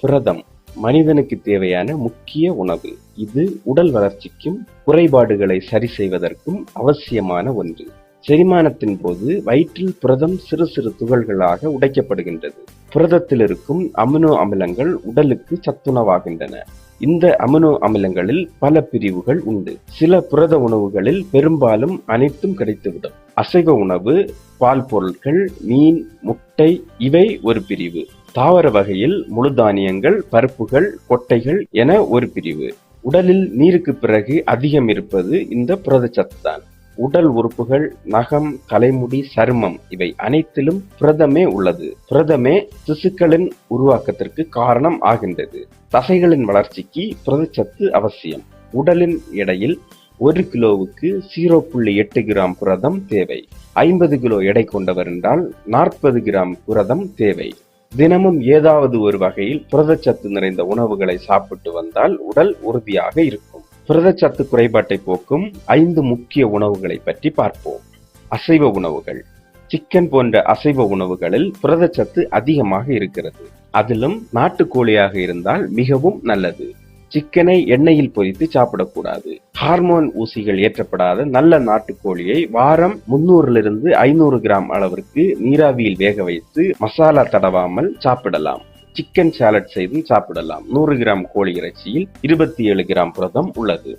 புரதம் மனிதனுக்கு தேவையான முக்கிய உணவு. இது உடல் வளர்ச்சிக்கும் குறைபாடுகளை சரி செய்வதற்கும் அவசியமான ஒன்று. செரிமானத்தின் போது வயிற்றில் புரதம் சிறு சிறு துகள்களாக உடைக்கப்படுகின்றது. புரதத்தில் இருக்கும் அமினோ அமிலங்கள் உடலுக்கு சத்துணவாகின்றன. இந்த அமினோ அமிலங்களில் பல பிரிவுகள் உண்டு. சில புரத உணவுகளில் பெரும்பாலும் அனைத்தும் கிடைத்துவிடும். அசைவ உணவு பால் பொருட்கள் மீன் முட்டை இவை ஒரு பிரிவு. தாவர வகையில் முழு தானியங்கள் பருப்புகள் கொட்டைகள் என ஒரு பிரிவு. உடலில் நீருக்கு பிறகு அதிகம் இருப்பது இந்த புரதச்சத்து தான் உடல் உறுப்புகள் நகம் தலைமுடி சருமம் இவை அனைத்திலும் புரதமே உள்ளது. புரதமே திசுக்களின் உருவாக்கத்திற்கு காரணம் ஆகின்றது. தசைகளின் வளர்ச்சிக்கு புரதச்சத்து அவசியம். உடலின் எடையில் ஒரு கிலோவுக்கு ஜீரோ புள்ளி எட்டு கிராம் புரதம் தேவை. ஐம்பது கிலோ எடை கொண்டவர் என்றால் நாற்பது கிராம் புரதம் தேவை. தினமும் ஏதாவது ஒரு வகையில் புரதச்சத்து நிறைந்த உணவுகளை சாப்பிட்டு வந்தால் உடல் உறுதியாக இருக்கும். புரதச்சத்து குறைபாட்டை போக்கும் ஐந்து முக்கிய உணவுகளை பற்றி பார்ப்போம். அசைவ உணவுகள். சிக்கன் போன்ற அசைவ உணவுகளில் புரதச்சத்து அதிகமாக இருக்கிறது. அதிலும் நாட்டுக்கோழியாக இருந்தால் மிகவும் நல்லது. சிக்கனை எண்ணெயில் பொரித்து சாப்பிடக்கூடாது. ஹார்மோன் ஊசிகள் ஏற்றப்படாத நல்ல நாட்டுக்கோழியை வாரம் முன்னூறிலிருந்து ஐநூறு கிராம் அளவிற்கு நீராவியில் வேக வைத்து மசாலா தடவாமல் சாப்பிடலாம். சிக்கன் சாலட் செய்தும் சாப்பிடலாம். நூறு கிராம் கோழி இறைச்சியில் இருபத்தி ஏழு கிராம் புரதம் உள்ளது.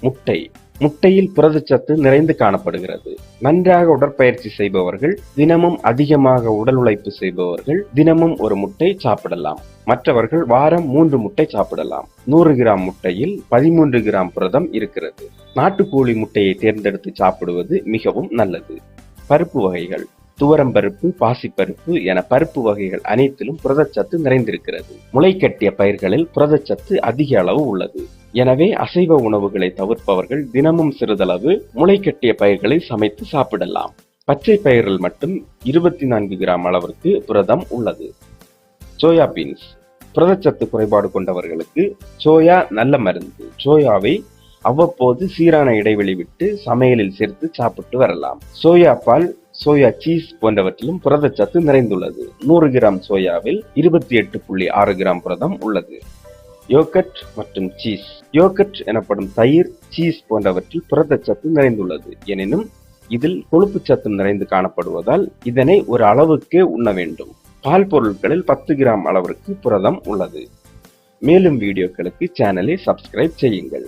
முட்டை. முட்டையில் புரதச்சத்து நிறைந்து காணப்படுகிறது. நன்றாக உடற்பயிற்சி செய்பவர்கள் தினமும் அதிகமாக உடல் உழைப்பு செய்பவர்கள் தினமும் ஒரு முட்டை சாப்பிடலாம். மற்றவர்கள் வாரம் மூன்று முட்டை சாப்பிடலாம். நூறு கிராம் முட்டையில் பதிமூன்று கிராம் புரதம் இருக்கிறது. நாட்டுக்கோழி முட்டையை தேர்ந்தெடுத்து சாப்பிடுவது மிகவும் நல்லது. பருப்பு வகைகள் துவரம்பருப்பு பாசிப்பருப்பு என பருப்பு வகைகள் அனைத்திலும் புரதச்சத்து நிறைந்திருக்கிறது. முளைக்கட்டிய பயிர்களில் புரதச்சத்து அதிக அளவு உள்ளது. எனவே அசைவ உணவுகளை தவிர்ப்பவர்கள் தினமும் சிறிதளவு முளைக்கட்டிய பயிர்களை சமைத்து சாப்பிடலாம். பச்சை பயிரில் மட்டும் இருபத்தி நான்கு கிராம் அளவிற்கு புரதம் உள்ளது. Soya beans. புரதச்சத்து குறைபாடு கொண்டவர்களுக்கு சோயா நல்ல மருந்து. சோயாவை அவ்வப்போது சீரான இடைவெளி விட்டு சமையலில் சேர்த்து சாப்பிட்டு வரலாம். சோயா பால் சோயா சீஸ் போன்றவற்றிலும் புரதச்சத்து நிறைந்துள்ளது. நூறு கிராம் சோயாவில் இருபத்தி எட்டு புள்ளி ஆறு கிராம் புரதம் உள்ளது. யோகட் மற்றும் சீஸ் யோகட் எனப்படும் தயிர் சீஸ் போன்றவற்றில் புரதச்சத்து நிறைந்துள்ளது. எனினும் இதில் கொழுப்பு சத்து நிறைந்து காணப்படுவதால் இதனை ஒரு அளவுக்கே உண்ண வேண்டும். பால் பொருட்களில் பத்து கிராம் அளவிற்கு புரதம் உள்ளது. மேலும் வீடியோக்களுக்கு சேனலை சப்ஸ்கிரைப் செய்யுங்கள்.